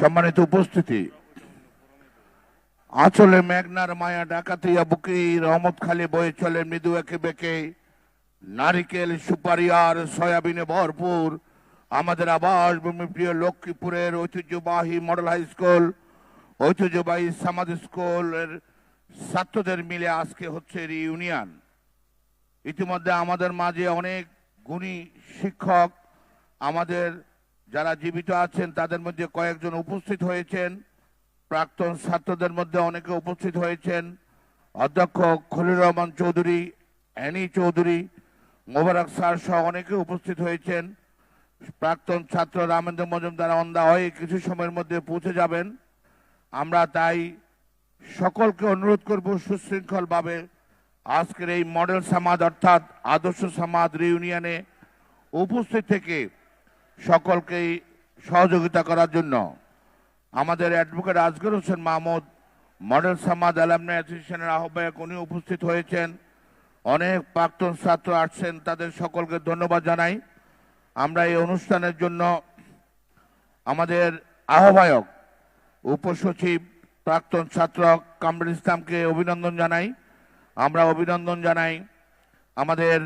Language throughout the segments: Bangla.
সম্মানিত উপস্থিতি। আচলে মেঘনার মায়া ডাকাতিয়া বুকে রহমত খালি বয়ে চলে মৃদু একে বেঁকে। নারিকেল সুপারি আর সয়াবিনে ভরপুর। আমাদের আবাস ভূমি প্রিয় লক্ষ্মীপুরের ঐতিহ্যবাহী মডেল হাই স্কুল, ঐতিহ্যবাহী সমাজ স্কুলের ছাত্রদের মিলে আজকে হচ্ছে রিউনিয়ন ইতিমধ্যে আমাদের মাঝে অনেক গুণী শিক্ষক, আমাদের যারা জীবিত আছেন, তাদের মধ্যে কয়েকজন উপস্থিত হয়েছেন। প্রাক্তন ছাত্রদের মধ্যে অনেকে উপস্থিত হয়েছেন। অধ্যক্ষ খলিল রহমান চৌধুরী অ্যানি চৌধুরী, মোবারক স্যার সহ অনেকে উপস্থিত হয়েছেন। প্রাক্তন ছাত্র রামেন্দ্র মজুমদার অন্দা হয়ে কিছু সময়ের মধ্যে পৌঁছে যাবেন। আমরা তাই সকলকে অনুরোধ করব সুশৃঙ্খলভাবে আজকের এই মডেল সমাজ অর্থাৎ আদর্শ সমাজ রিউনিয়নে উপস্থিত থেকে সকলকেই সহযোগিতা করার জন্য আমাদের অ্যাডভোকেট আজগর হোসেন মাহমুদ, মডেল সমাজ অ্যালামনাই অ্যাসোসিয়েশনের আহ্বায়ক, উনি উপস্থিত হয়েছেন। অনেক প্রাক্তন ছাত্র আসছেন, তাদের সকলকে ধন্যবাদ জানাই। আমরা এই অনুষ্ঠানের জন্য আমাদের আহ্বায়ক, উপসচিব, প্রাক্তন ছাত্র কামরুল ইসলামকে অভিনন্দন জানাই। আমরা অভিনন্দন জানাই আমাদের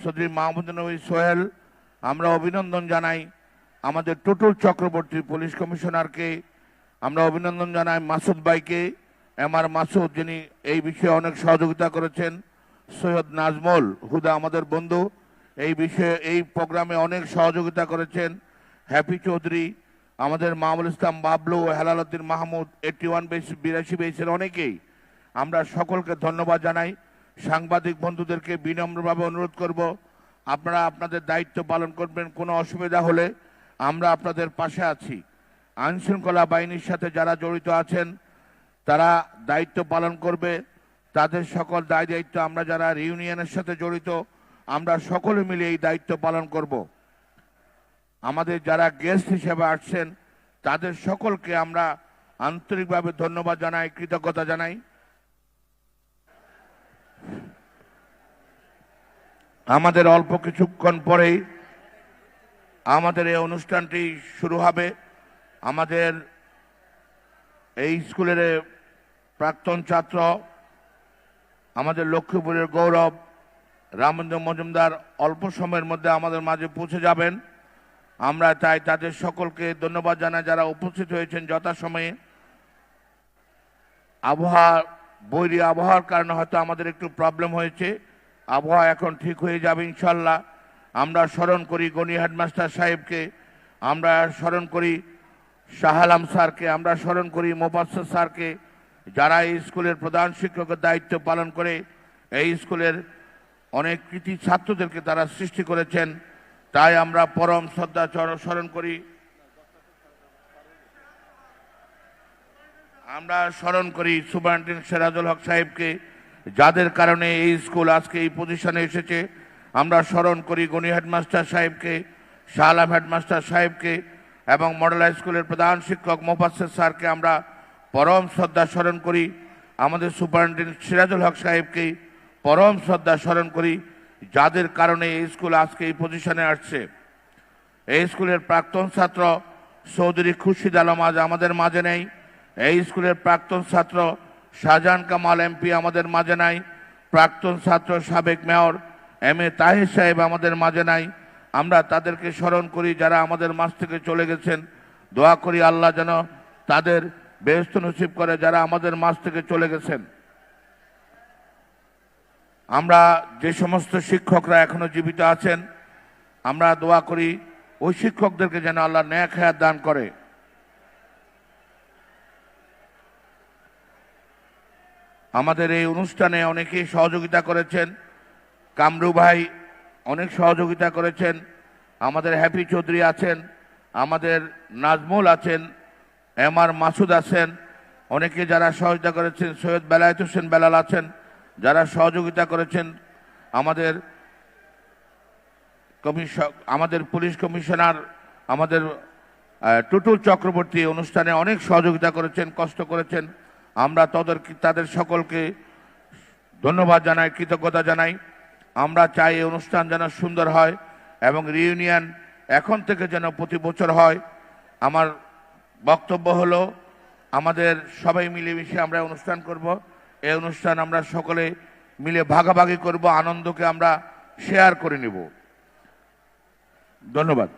সদরি মাহমুদ নবী সোহেল আমরা অভিনন্দন জানাই আমাদের টুটুল চক্রবর্তী পুলিশ কমিশনারকে। আমরা অভিনন্দন জানাই মাসুদ ভাইকে। এম আর মাসুদ, যিনি এই বিষয়ে অনেক সহযোগিতা করেছেন। সৈয়দ নাজমুল হুদা, আমাদের বন্ধু, এই বিষয়ে, এই প্রোগ্রামে অনেক সহযোগিতা করেছেন। হ্যাপি চৌধুরী, আমাদের Mahmul Islam Bablu Helaluddin Mahmud eighty one base, বিরাশি বেসের অনেকেই। আমরা সকলকে ধন্যবাদ জানাই। সাংবাদিক বন্ধুদেরকে বিনম্রভাবে অনুরোধ করব। আপনারা আপনাদের দায়িত্ব পালন করবেন, কোনো অসুবিধা হলে আমরা আপনাদের পাশে আছি। আইন শৃঙ্খলা বাহিনীর সাথে যারা জড়িত আছেন, তারা দায়িত্ব পালন করবে। তাদের সকল দায় দায়িত্ব আমরা যারা রিউনিয়নের সাথে জড়িত, আমরা সকলে মিলে এই দায়িত্ব পালন করব। আমাদের যারা গেস্ট হিসেবে আসছেন, তাদের সকলকে আমরা আন্তরিকভাবে ধন্যবাদ জানাই, কৃতজ্ঞতা জানাই। আমাদের অল্প কিছুক্ষণ পরেই আমাদের এই অনুষ্ঠানটি শুরু হবে। আমাদের এই স্কুলের প্রাক্তন ছাত্র, আমাদের লক্ষ্মীপুরের গৌরব রামেন্দ্র মজুমদার অল্প সময়ের মধ্যে আমাদের মাঝে পৌঁছে যাবেন। আমরা চাই তাদের সকলকে ধন্যবাদ জানাই যারা উপস্থিত হয়েছেন যথাসময়ে। আবহাওয়া, বৈরী আবহাওয়ার কারণে হয়তো আমাদের একটু প্রবলেম হয়েছে। আবহাওয়া এখন ঠিক হয়ে যাবে ইনশাল্লাহ। আমরা স্মরণ করি গনি হেডমাস্টার সাহেবকে, আমরা স্মরণ করি শাহ আলম স্যারকে, আমরা স্মরণ করি মোবাসর স্যারকে, যারা এই স্কুলের প্রধান শিক্ষকের দায়িত্ব পালন করে, এই স্কুলের অনেক কৃতি ছাত্রদেরকে তারা সৃষ্টি করেছেন। তাই আমরা পরম শ্রদ্ধা স্মরণ করি। আমরা স্মরণ করি সুপারিনটেন্ডেন্ট সেরাজুল হক সাহেবকে যাদের কারণে এই স্কুল আজকে এই পজিশনে এসেছে, আমরা স্মরণ করি গনি হেডমাস্টার সাহেবকে শাহলাম হেডমাস্টার সাহেবকে এবং মডেল হাই স্কুলের প্রধান শিক্ষক মোফাসের স্যারকে আমরা পরম শ্রদ্ধা স্মরণ করি, আমাদের সুপারিনটেন্ডেন্ট সিরাজুল হক সাহেবকে পরম শ্রদ্ধা স্মরণ করি, যাদের কারণে এই স্কুল আজকে এই পজিশনে আসছে। এই স্কুলের প্রাক্তন ছাত্র চৌধুরী খুরশিদ আলম আজ আমাদের মাঝে নেই। এই স্কুলের প্রাক্তন ছাত্র শাহজাহান কামাল এমপি আমাদের মাঝে নাই, প্রাক্তন ছাত্র সাবেক মেয়র এম এ তাহির সাহেব আমাদের মাঝে নাই। আমরা তাদেরকে স্মরণ করি যারা আমাদের মাঝ থেকে চলে গেছেন। দোয়া করি আল্লাহ যেন তাদের বেহস্ত নসিব করে যারা আমাদের মাঝ থেকে চলে গেছেন। আমরা যে সমস্ত শিক্ষকরা এখনও জীবিত আছেন, আমরা দোয়া করি ওই শিক্ষকদেরকে যেন আল্লাহ ন্যায় খেয়ার দান করে। আমাদের এই অনুষ্ঠানে অনেকেই সহযোগিতা করেছেন। কামরু ভাই অনেক সহযোগিতা করেছেন। আমাদের হ্যাপি চৌধুরী আছেন। আমাদের নাজমুল আছেন। এম আর মাসুদ আছেন। অনেকে যারা সহযোগিতা করেছেন, সৈয়দ বেলায়েত হোসেন বেলাল আছেন, যারা সহযোগিতা করেছেন। আমাদের কমিশন আমাদের পুলিশ কমিশনার, আমাদের টুটুল চক্রবর্তী অনুষ্ঠানে অনেক সহযোগিতা করেছেন, কষ্ট করেছেন। আমরা তাদের তাদের সকলকে ধন্যবাদ জানাই, কৃতজ্ঞতা জানাই। আমরা চাই এই অনুষ্ঠান যেন সুন্দর হয় এবং রিউনিয়ন এখন থেকে যেন প্রতি বছর হয়। আমার বক্তব্য হলো, আমাদের সবাই মিলেমিশে আমরা অনুষ্ঠান করব। এই অনুষ্ঠান আমরা সকলে মিলে ভাগাভাগি করব, আনন্দকে আমরা শেয়ার করে নেব। ধন্যবাদ।